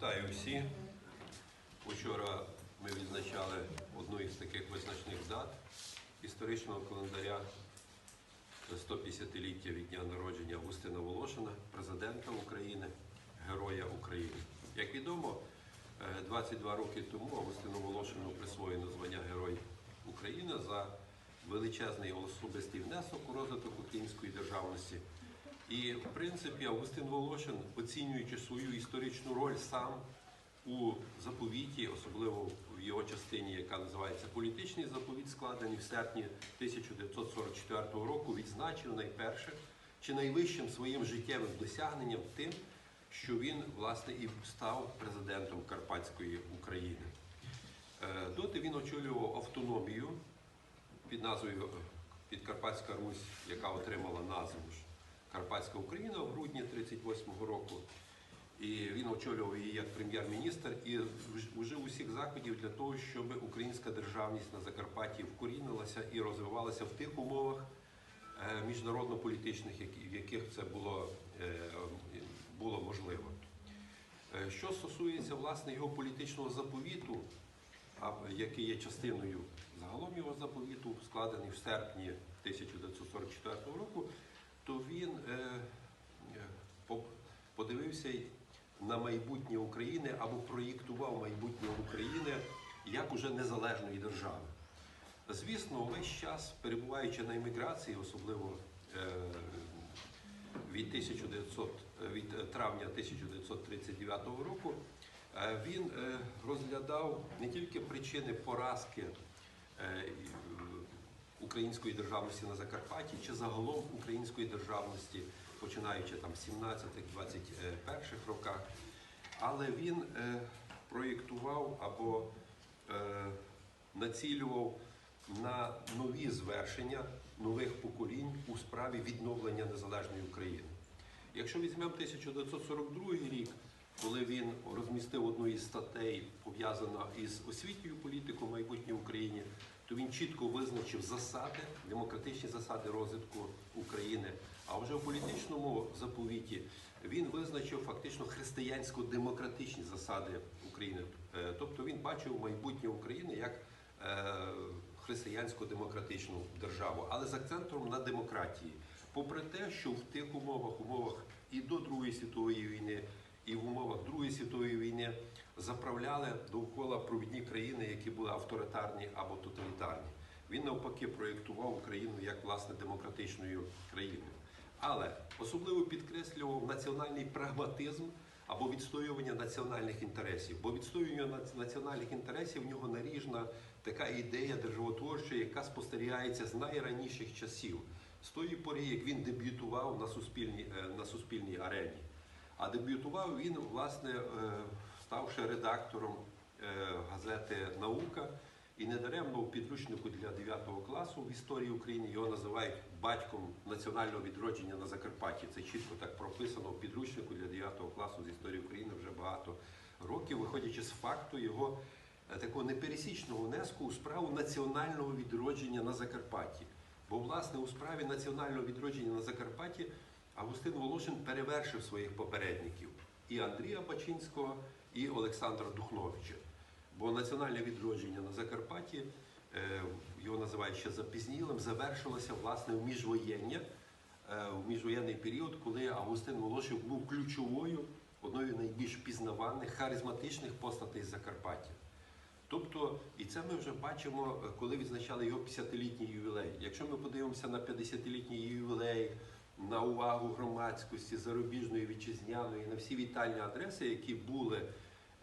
Вітаю всі. Учора ми відзначали одну із таких визначних дат історичного календаря 150-ліття від дня народження Августина Волошина, президента України, Героя України. Як відомо, е, 22 роки тому Августину Волошину присвоєно звання Герой України за величезний особистий внесок у розвиток української державності. І, в принципі, Августин Волошин, оцінюючи свою історичну роль сам у заповіті, особливо в його частині, яка називається політичний заповіт, складений в серпні 1944 року, відзначив найперше чи найвищим своїм життєвим досягненням тим, що він власне і став президентом Карпатської України. Е, Доти він очолював автономію під назвою е, Підкарпатська Русь, яка отримала назву Карпатська Україна в грудні 38-го року. І він очолював її як прем'єр-міністр і вжив усіх заходів для того, щоб українська державність на Закарпатті вкорінилася і розвивалася в тих умовах е, міжнародно-політичних, в яких це було, е, було можливо. Е, Що стосується власне його політичного заповіту, який є частиною загалом його заповіту, складений в серпні 1944 року, то він е, е, подивився на майбутнє України або проєктував майбутнє України як уже незалежної держави. Звісно, весь час, перебуваючи на еміграції, особливо е, від, 1900, е, від травня 1939 року, він розглядав не тільки причини поразки української державності на Закарпатті чи загалом української державності, починаючи там 17-21 роках, але він е, проєктував або е, націлював на нові звершення нових поколінь у справі відновлення незалежної України. Якщо візьмемо 1942 рік, коли він розмістив одну із статей, пов'язана із освітньою політикою майбутньої Україні, то він чітко визначив засади, демократичні засади розвитку України. А вже в політичному заповіті він визначив фактично християнсько-демократичні засади України. Е, Тобто він бачив майбутнє України як е, християнсько-демократичну державу, але з акцентом на демократії. Попри те, що в тих умовах, умовах і до Другої світової війни, і в умовах Другої світової війни заправляли довкола провідні країни, які були авторитарні або тоталітарні. Він навпаки проєктував Україну як власне демократичною країною. Але особливо підкреслював національний прагматизм або відстоювання національних інтересів. Бо відстоювання національних інтересів в нього наріжна така ідея державотворча, яка спостерігається з найраніших часів, з тої пори, як він дебютував на суспільній, е, на суспільній арені. А дебютував він, власне, е, ставши редактором е, газети Наука. І недаремно у підручнику для 9 класу в історії України його називають батьком національного відродження на Закарпатті. Це чітко так прописано в підручнику для 9 класу з історії України вже багато років, виходячи з факту його е, такого непересічного внеску у справу національного відродження на Закарпатті. Бо, власне, у справі національного відродження на Закарпатті Августин Волошин перевершив своїх попередників і Андрія Бачинського, і Олександра Духновича. Бо національне відродження на Закарпатті, е, його називають ще запізнілим, завершилося власне в міжвоєння, е, в міжвоєнний період, коли Августин Волошин був ключовою, одною з найбільш пізнаваних, харизматичних постатей Закарпаття. Тобто, і це ми вже бачимо, е, коли відзначали його 50-літній ювілей. Якщо ми подивимося на 50-літній ювілей, на увагу громадськості, зарубіжної, вітчизняної, на всі вітальні адреси, які були,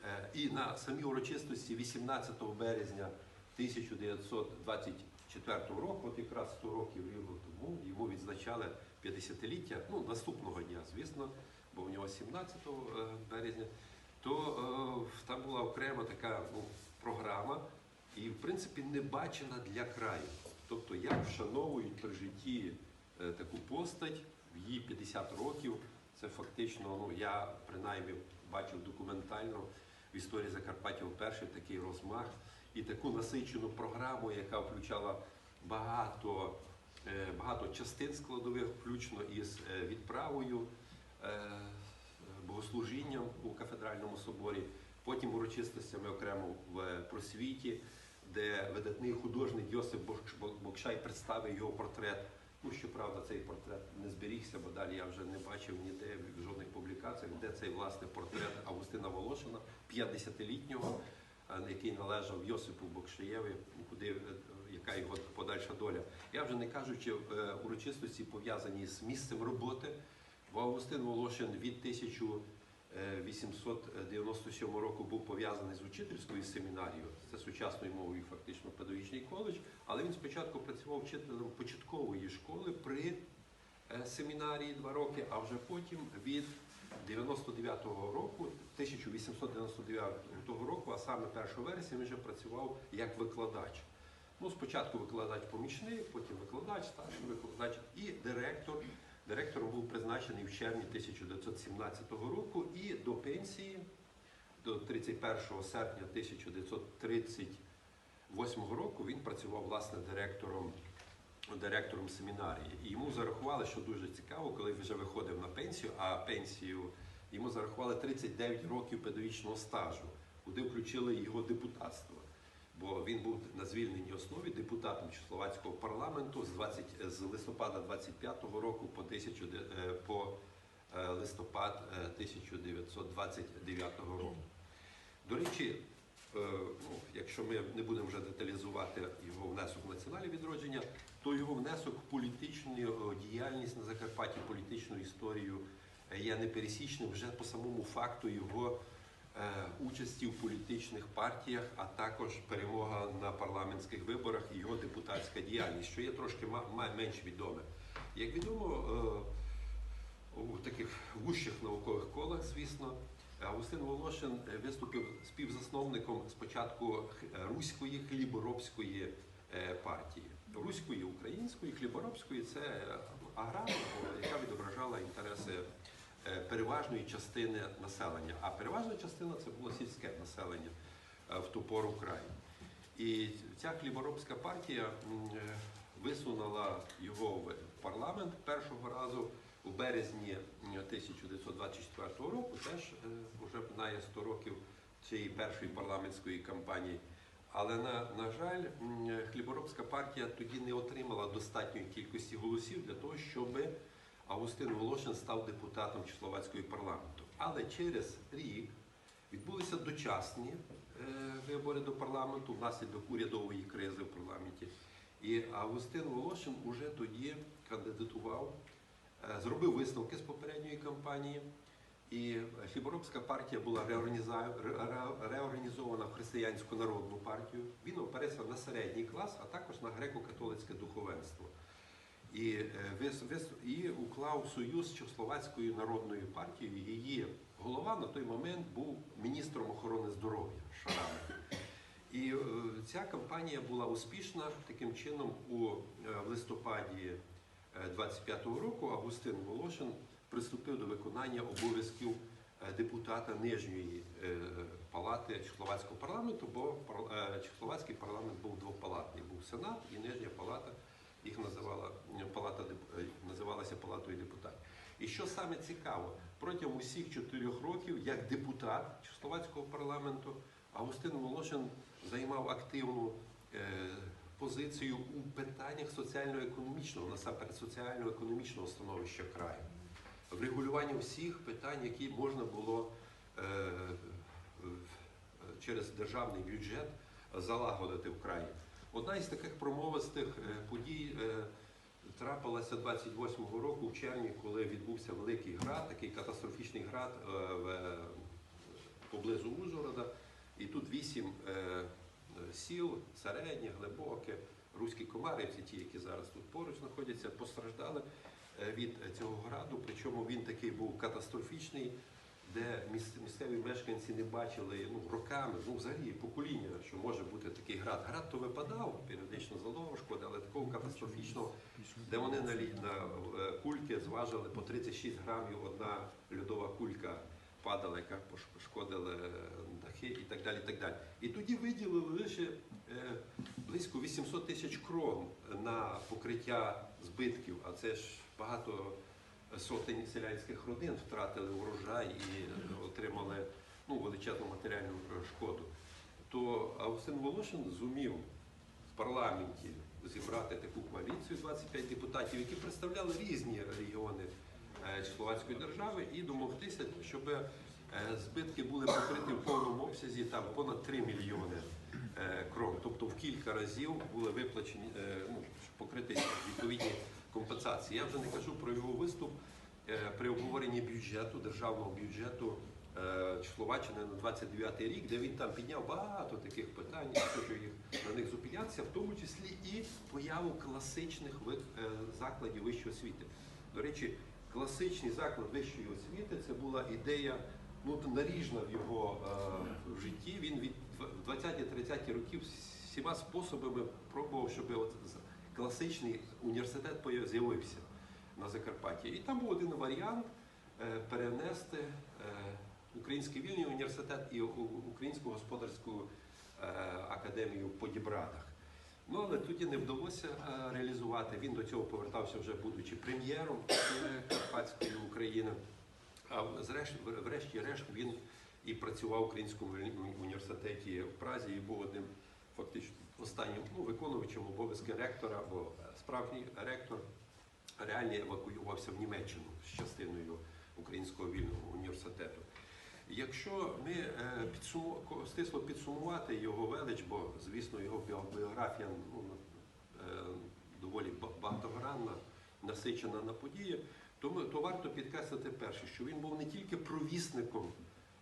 е, і на самі урочистості 18 березня 1924 року, от якраз 100 років рівно тому, йому відзначали 50-ліття, ну, наступного дня, звісно, бо в нього 17 е, березня, то е, там була окрема така ну, програма, і, в принципі, не бачена для краю. Тобто, як вшановують при житті таку постать її 50 років. Це фактично, ну я принаймні бачив документально в історії Закарпаття вперше такий розмах і таку насичену програму, яка включала багато, е, багато частин складових, включно із е, відправою е, богослужінням у кафедральному соборі, потім урочистостями окремо в просвіті, де видатний художник Йосип Бокшай представив його портрет. Ну, щоправда, цей портрет не зберігся, бо далі я вже не бачив ніде в жодних публікаціях, де цей власне портрет Августина Волошина, 50-літнього, який належав Йосипу Бокшиєві, куди, е, яка його подальша доля. Я вже не кажучи е, урочистості пов'язані з місцем роботи, бо Августин Волошин від 1897 року був пов'язаний з учительською семінарією, це сучасною мовою фактично педагогічний коледж, але він спочатку працював вчителем початкової школи при е, семінарії два роки, а вже потім від 99-го року, 1899 року, а саме 1 вересня, він вже працював як викладач. Ну, спочатку викладач помічник, потім викладач, старший викладач і директор. Директором був призначений в червні 1917 року і до пенсії, до 31 серпня 1938 року він працював власне директором, директором семінарії. І йому зарахували, що дуже цікаво, коли вже виходив на пенсію, а пенсію йому зарахували 39 років педагогічного стажу, куди включили його депутатство бо він був на звільненій основі депутатом Чехословацького парламенту з, 20, з листопада 25-го року по, 1000, де- е, по е, листопад е, 1929 року. До речі, е, ну, якщо ми не будемо вже деталізувати його внесок в національне відродження, то його внесок в політичну е, діяльність на Закарпатті, політичну історію е, є непересічним вже по самому факту його е, участі в політичних партіях, а також перемога на парламентських виборах і його депутатська діяльність, що є трошки менш відоме. Як відомо, е, у таких вущих наукових колах, звісно, Августин Волошин е, виступив співзасновником спочатку е, руської хліборобської е, партії. Руської, української, хліборобської це е, аграрна, яка відображала інтереси е, переважної частини населення. А переважна частина це було сільське населення е, в ту пору краю. І ця хліборобська партія е, висунула його в парламент першого разу у березні 1924 року. Теж е, вже минає 100 років цієї першої парламентської кампанії. Але на, на жаль, е, хліборобська партія тоді не отримала достатньої кількості голосів для того, щоб Августин Волошин став депутатом Чехословацької парламенту. Але через рік відбулися дочасні е, вибори до парламенту внаслідок урядової кризи в парламенті. І Августин Волошин уже тоді кандидатував, е, зробив висновки з попередньої кампанії. І Хліборобська партія була реорганізована в християнську народну партію. Він оперився на середній клас, а також на греко-католицьке духовенство. І, е, і уклав союз з Чехословацькою народною партією. Її голова на той момент був міністром охорони здоров'я Шарами. І е, ця кампанія була успішна. Таким чином, у в листопаді е, 25-го року Августин Волошин приступив до виконання обов'язків депутата нижньої палати Чехословацького парламенту, бо Чехословацький парламент був двопалатний. Був Сенат і нижня палата. Їх називала е, палата е, називалася палатою депутатів. І що саме цікаво, протягом усіх чотирьох років, як депутат Чехословацького парламенту, Августин Волошин займав активну е, позицію у питаннях соціально-економічного, насамперед соціально-економічного становища краю, в регулюванні всіх питань, які можна було через державний бюджет залагодити в краї. Одна із таких промовистих е, подій е, трапилася 28-го року в червні, коли відбувся великий град, такий катастрофічний град е, поблизу Ужгорода. І тут вісім сіл, середнє, глибоке, руські комарівці, ті, які зараз тут поруч знаходяться, постраждали від цього граду. Причому він такий був катастрофічний, де місцеві мешканці не бачили ну, роками, ну взагалі покоління, що може бути такий град. Град то випадав, періодично задовго шкоди, але такого катастрофічного, де вони на, на е, кульки зважили по 36 грамів одна льодова кулька падала, яка пошкодила дахи і так далі. І, так далі. і тоді виділили лише е, близько 800 тисяч крон на покриття збитків, а це ж багато сотень селянських родин втратили урожай і отримали ну, величезну матеріальну шкоду, то Августин Волошин зумів в парламенті зібрати таку коаліцію 25 депутатів, які представляли різні регіони е, Чехословацької держави, і домогтися, щоб е, збитки були покриті в повному обсязі там понад 3 мільйони е, крон. Тобто в кілька разів були виплачені, ну, щоб покрити відповідні компенсації. Я вже не кажу про його виступ е, при обговоренні бюджету, державного бюджету е, Чехословаччини на 29 рік, де він там підняв багато таких питань, хочу їх на них зупинятися, в тому числі і появу класичних е, закладів вищої освіти. До речі, класичний заклад вищої освіти це була ідея ну, наріжна в його е, в житті. Він від 20-30 років всіма способами пробував, щоб от класичний університет з'явився на Закарпатті. І там був один варіант е, перенести е, Український вільний університет і Українську господарську е, академію по Дібрадах. Ну, але тоді не вдалося реалізувати. Він до цього повертався вже будучи прем'єром Карпатської України. А врешті-решт він і працював в Українському університеті в Празі і був одним фактично останнім ну, виконувачем обов'язки ректора, бо справжній ректор реально евакуювався в Німеччину з частиною Українського вільного університету. Якщо ми е, підсуму, стисло підсумувати його велич, бо звісно його біографія ну, е, доволі багатогранна, насичена на події, то, ми, то варто підкреслити перше, що він був не тільки провісником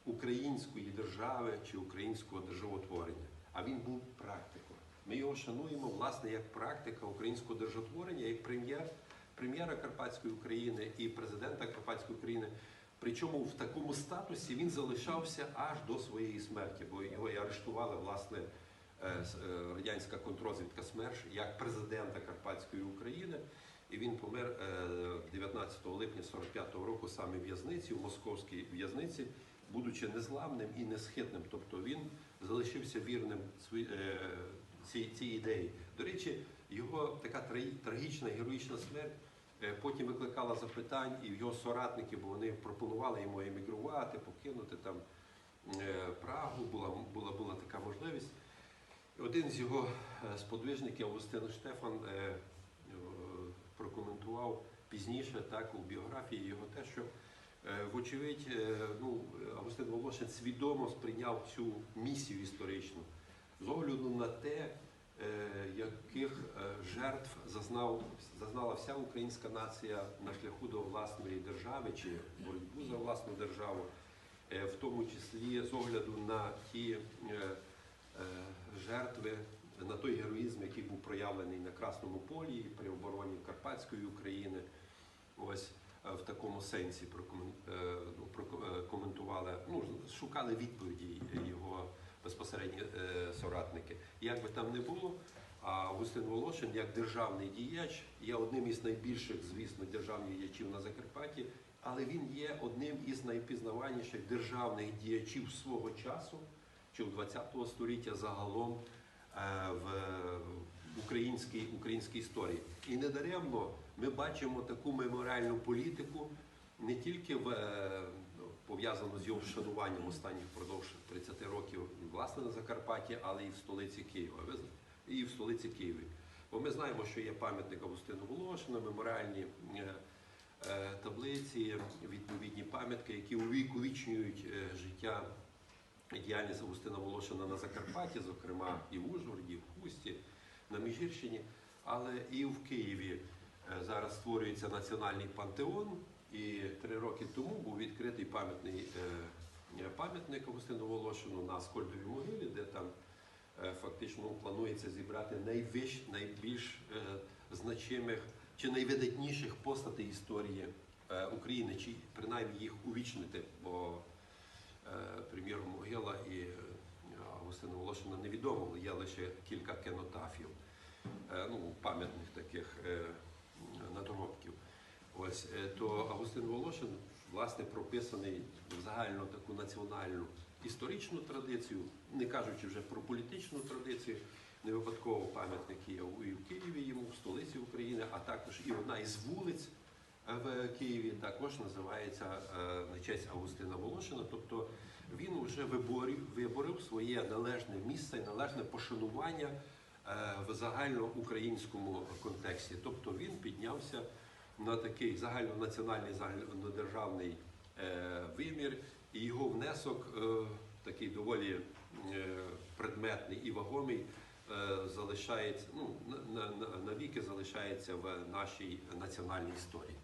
української держави чи українського державотворення, а він був практиком. Ми його шануємо власне як практика українського державотворення, як прем'єр, прем'єра Карпатської України і президента Карпатської України. Причому в такому статусі він залишався аж до своєї смерті, бо його і арештували власне е, е, радянська контррозвідка СМЕРШ як президента Карпатської України. І він помер е, 19 липня 45-го року саме в в'язниці, в московській в'язниці, будучи незламним і несхитним. Тобто він залишився вірним цій, цій ідеї. До речі, його така трагічна, героїчна смерть е, потім викликала запитань і його соратників, бо вони пропонували йому емігрувати, покинути там е, Прагу, була, була, була така можливість. Один з його е, сподвижників, Августин Штефан, прокоментував пізніше так, у біографії його те, що вочевидь, ну, Августин Волошин свідомо сприйняв цю місію історичну з огляду на те, е, яких е, жертв зазнав, зазнала вся українська нація на шляху до власної держави чи боротьбу за власну державу, е, в тому числі з огляду на ті жертви, на той героїзм, який був проявлений на Красному полі при обороні Карпатської України. Ось в такому сенсі прокомен- е, ну, ну, шукали відповіді його безпосередні е, соратники. Як би там не було, а Августин Волошин, як державний діяч, є одним із найбільших, звісно, державних діячів на Закарпатті, але він є одним із найпізнаваніших державних діячів свого часу, чи в 20 століття загалом е, в українській, українській історії. І недаремно ми бачимо таку меморіальну політику не тільки в, ну, з його вшануванням останніх впродовж 30 років власне на Закарпатті, але і в столиці Києва. Ви І в столиці Києві. Бо ми знаємо, що є пам'ятник Августину Волошину, меморіальні е, е, таблиці, відповідні пам'ятки, які увіковічнюють е, життя і діяльність Августина Волошина на Закарпатті, зокрема і в Ужгороді, і в Хусті, на Міжгірщині, але і в Києві зараз створюється національний пантеон. І три роки тому був відкритий пам'ятний е, пам'ятник Августину Волошину на Скольдовій могилі, де там е, фактично планується зібрати найвищ, найбільш е, значимих чи найвидатніших постатей історії України, чи принаймні їх увічнити, бо прем'єр Могила і Августина Волошина невідомо, є лише кілька кенотафів, ну, пам'ятних таких надгробків. Ось е, то Августин Волошин власне прописаний в загальну таку національну історичну традицію, не кажучи вже про політичну традицію. Не випадково пам'ятник є і в Києві йому, в столиці України, а також і одна із вулиць в Києві також називається е, на честь Августина Волошина. Тобто він вже виборів, виборив своє належне місце, і належне пошанування е, в загальноукраїнському контексті. Тобто він піднявся на такий загальнонаціональний, загальнодержавний е, вимір, і його внесок е, такий доволі е, предметний і вагомий. Залишається ну на, на, на- навіки залишається в нашій національній історії.